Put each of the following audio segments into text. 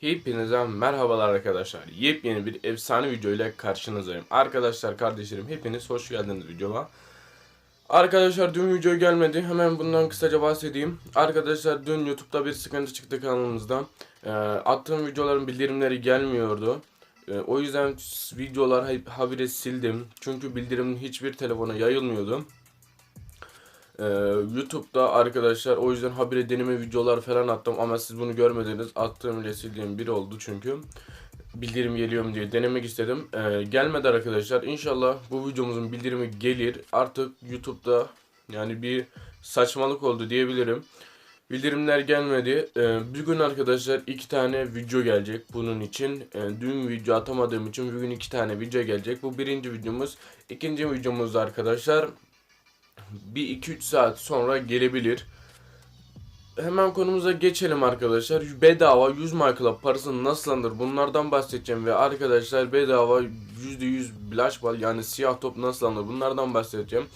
Hepinize merhabalar arkadaşlar. Yepyeni bir efsane video ile karşınızdayım. Arkadaşlar, kardeşlerim hepiniz hoş geldiniz videoma. Arkadaşlar dün video gelmedi. Hemen bundan kısaca bahsedeyim. Arkadaşlar dün YouTube'da bir sıkıntı çıktı kanalımızda. Ee, attığım videoların bildirimleri gelmiyordu. Ee, o yüzden videolar habire sildim. Çünkü bildirimin hiçbir telefona yayılmıyordu. Ee, YouTube'da arkadaşlar o yüzden habire deneme videolar falan attım ama siz bunu görmediniz. Attığım ile sildiğim bir oldu çünkü. Bildirim geliyor mu diye denemek istedim. Ee, gelmedi arkadaşlar. İnşallah bu videomuzun bildirimi gelir. Artık YouTube'da yani bir saçmalık oldu diyebilirim. Bildirimler gelmedi. Ee, bugün arkadaşlar iki tane video gelecek bunun için. Ee, dün video atamadığım için bugün iki tane video gelecek. Bu birinci videomuz. İkinci videomuz da arkadaşlar bir 2-3 saat sonra gelebilir. Hemen konumuza geçelim arkadaşlar. Bedava 100 Michael'a parasını nasıl alınır bunlardan bahsedeceğim ve arkadaşlar bedava %100 Blash Ball yani siyah top nasıl alınır bunlardan bahsedeceğim.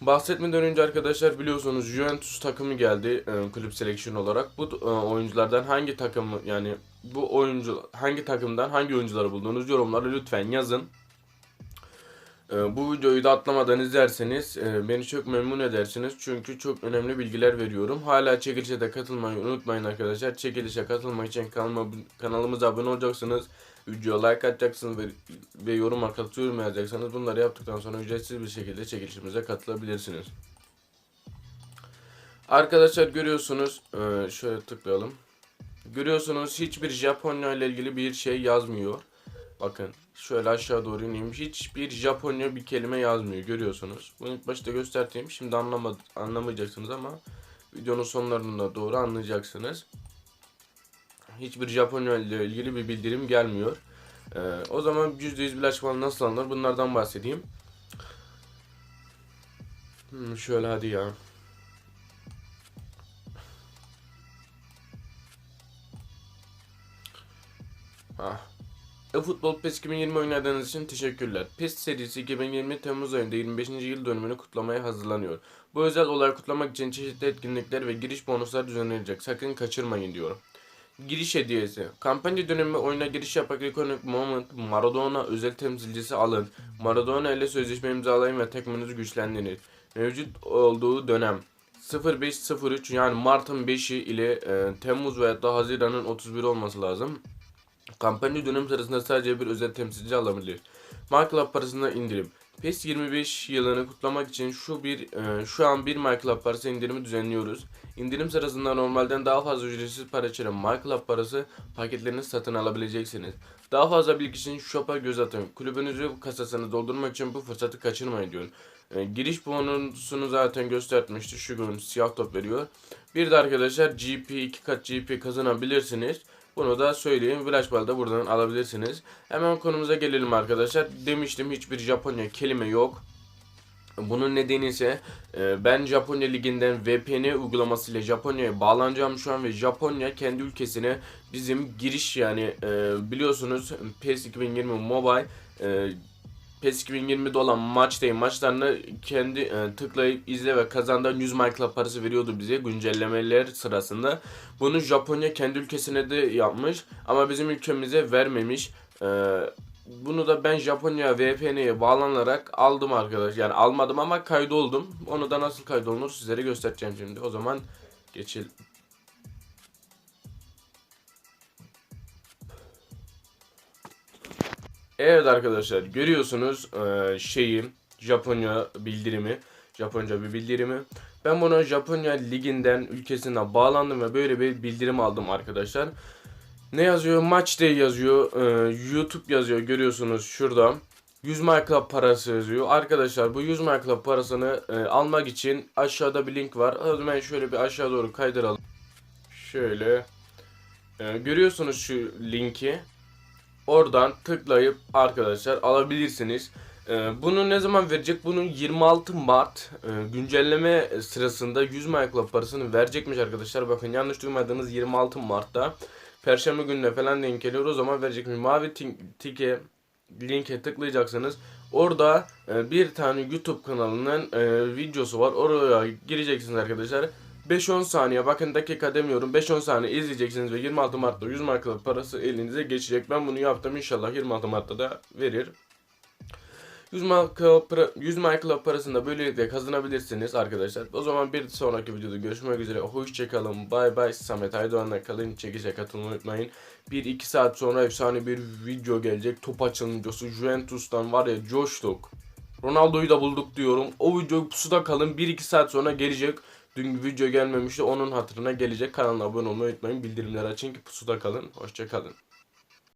Bahsetmeden önce arkadaşlar biliyorsunuz Juventus takımı geldi e, kulüp seleksiyon olarak. Bu e, oyunculardan hangi takımı yani bu oyuncu hangi takımdan hangi oyuncuları bulduğunuz yorumlara lütfen yazın. Ee, bu videoyu da atlamadan izlerseniz e, beni çok memnun edersiniz. Çünkü çok önemli bilgiler veriyorum. Hala çekilişe de katılmayı unutmayın arkadaşlar. Çekilişe katılmak için kanalıma, kanalımıza abone olacaksınız. Videoya like atacaksınız ve, ve yorum katılıyorum yazacaksınız. Bunları yaptıktan sonra ücretsiz bir şekilde çekilişimize katılabilirsiniz. Arkadaşlar görüyorsunuz. e, şöyle tıklayalım. Görüyorsunuz hiçbir Japonya ile ilgili bir şey yazmıyor. Bakın şöyle aşağı doğru ineyim. Hiçbir Japonya bir kelime yazmıyor görüyorsunuz. Bunu ilk başta gösterdiğim şimdi anlama, anlamayacaksınız ama videonun sonlarında doğru anlayacaksınız. Hiçbir Japonya ile ilgili bir bildirim gelmiyor. Ee, o zaman %100 bir açmalı nasıl alınır bunlardan bahsedeyim. Hmm, şöyle hadi ya. E-Futbol PES 2020 oynadığınız için teşekkürler. PES serisi 2020 Temmuz ayında 25. yıl dönümünü kutlamaya hazırlanıyor. Bu özel olay kutlamak için çeşitli etkinlikler ve giriş bonuslar düzenlenecek. Sakın kaçırmayın diyorum. Giriş hediyesi. Kampanya dönemi oyuna giriş yapak Iconic Moment Maradona özel temsilcisi alın. Maradona ile sözleşme imzalayın ve tekmenizi güçlendirin. Mevcut olduğu dönem 0503 yani Mart'ın 5'i ile e, Temmuz veya da Haziran'ın 31 olması lazım. Kampanya dönem sırasında sadece bir özel temsilci alabilir. MyClub parasında indirim. PES 25 yılını kutlamak için şu bir e, şu an bir MyClub parası indirimi düzenliyoruz. İndirim sırasında normalden daha fazla ücretsiz para içeren MyClub parası paketlerini satın alabileceksiniz. Daha fazla bilgi için shop'a göz atın. Kulübünüzü kasasını doldurmak için bu fırsatı kaçırmayın diyorum. E, giriş bonusunu zaten göstermişti. Şu gün siyah top veriyor. Bir de arkadaşlar GP 2 kat GP kazanabilirsiniz. Bunu da söyleyeyim. Flash da buradan alabilirsiniz. Hemen konumuza gelelim arkadaşlar. Demiştim hiçbir Japonya kelime yok. Bunun nedeni ise e, ben Japonya liginden VPN uygulamasıyla Japonya'ya bağlanacağım şu an ve Japonya kendi ülkesine bizim giriş yani e, biliyorsunuz PES 2020 Mobile e, PES 2020'de olan maç değil maçlarını kendi e, tıklayıp izle ve kazandan 100 MyClub parası veriyordu bize güncellemeler sırasında. Bunu Japonya kendi ülkesine de yapmış ama bizim ülkemize vermemiş. E, bunu da ben Japonya VPN'ye bağlanarak aldım arkadaş. Yani almadım ama kaydoldum. Onu da nasıl kaydolunur sizlere göstereceğim şimdi. O zaman geçelim. Evet arkadaşlar görüyorsunuz e, şeyi Japonya bildirimi. Japonca bir bildirimi. Ben bunu Japonya liginden ülkesine bağlandım ve böyle bir bildirim aldım arkadaşlar. Ne yazıyor? Match day yazıyor. E, YouTube yazıyor görüyorsunuz şurada. 100 MyClub parası yazıyor. Arkadaşlar bu 100 MyClub parasını e, almak için aşağıda bir link var. Zaman şöyle bir aşağı doğru kaydıralım. Şöyle. E, görüyorsunuz şu linki. Oradan tıklayıp arkadaşlar alabilirsiniz. Ee, bunu ne zaman verecek? Bunun 26 Mart e, güncelleme sırasında 100 MyClub parasını verecekmiş arkadaşlar. Bakın yanlış duymadınız 26 Mart'ta. Perşembe gününe falan denk geliyor. O zaman verecekmiş. Mavi tike linke tıklayacaksınız. Orada e, bir tane YouTube kanalının e, videosu var. Oraya gireceksiniz arkadaşlar. 5-10 saniye bakın dakika demiyorum 5-10 saniye izleyeceksiniz ve 26 Mart'ta 100 markalık parası elinize geçecek. Ben bunu yaptım inşallah 26 Mart'ta da verir. 100 marka, para, 100 marka parasını da böylelikle kazanabilirsiniz arkadaşlar. O zaman bir sonraki videoda görüşmek üzere. Hoşçakalın. Bay bay. Samet Aydoğan'la kalın. Çekişe katılmayı unutmayın. 1-2 saat sonra efsane bir video gelecek. Top açılıncosu Juventus'tan var ya coştuk. Ronaldo'yu da bulduk diyorum. O video pusuda kalın. 1-2 saat sonra gelecek. Dün video gelmemişti. Onun hatırına gelecek. Kanala abone olmayı unutmayın. Bildirimleri açın ki pusuda kalın. Hoşçakalın.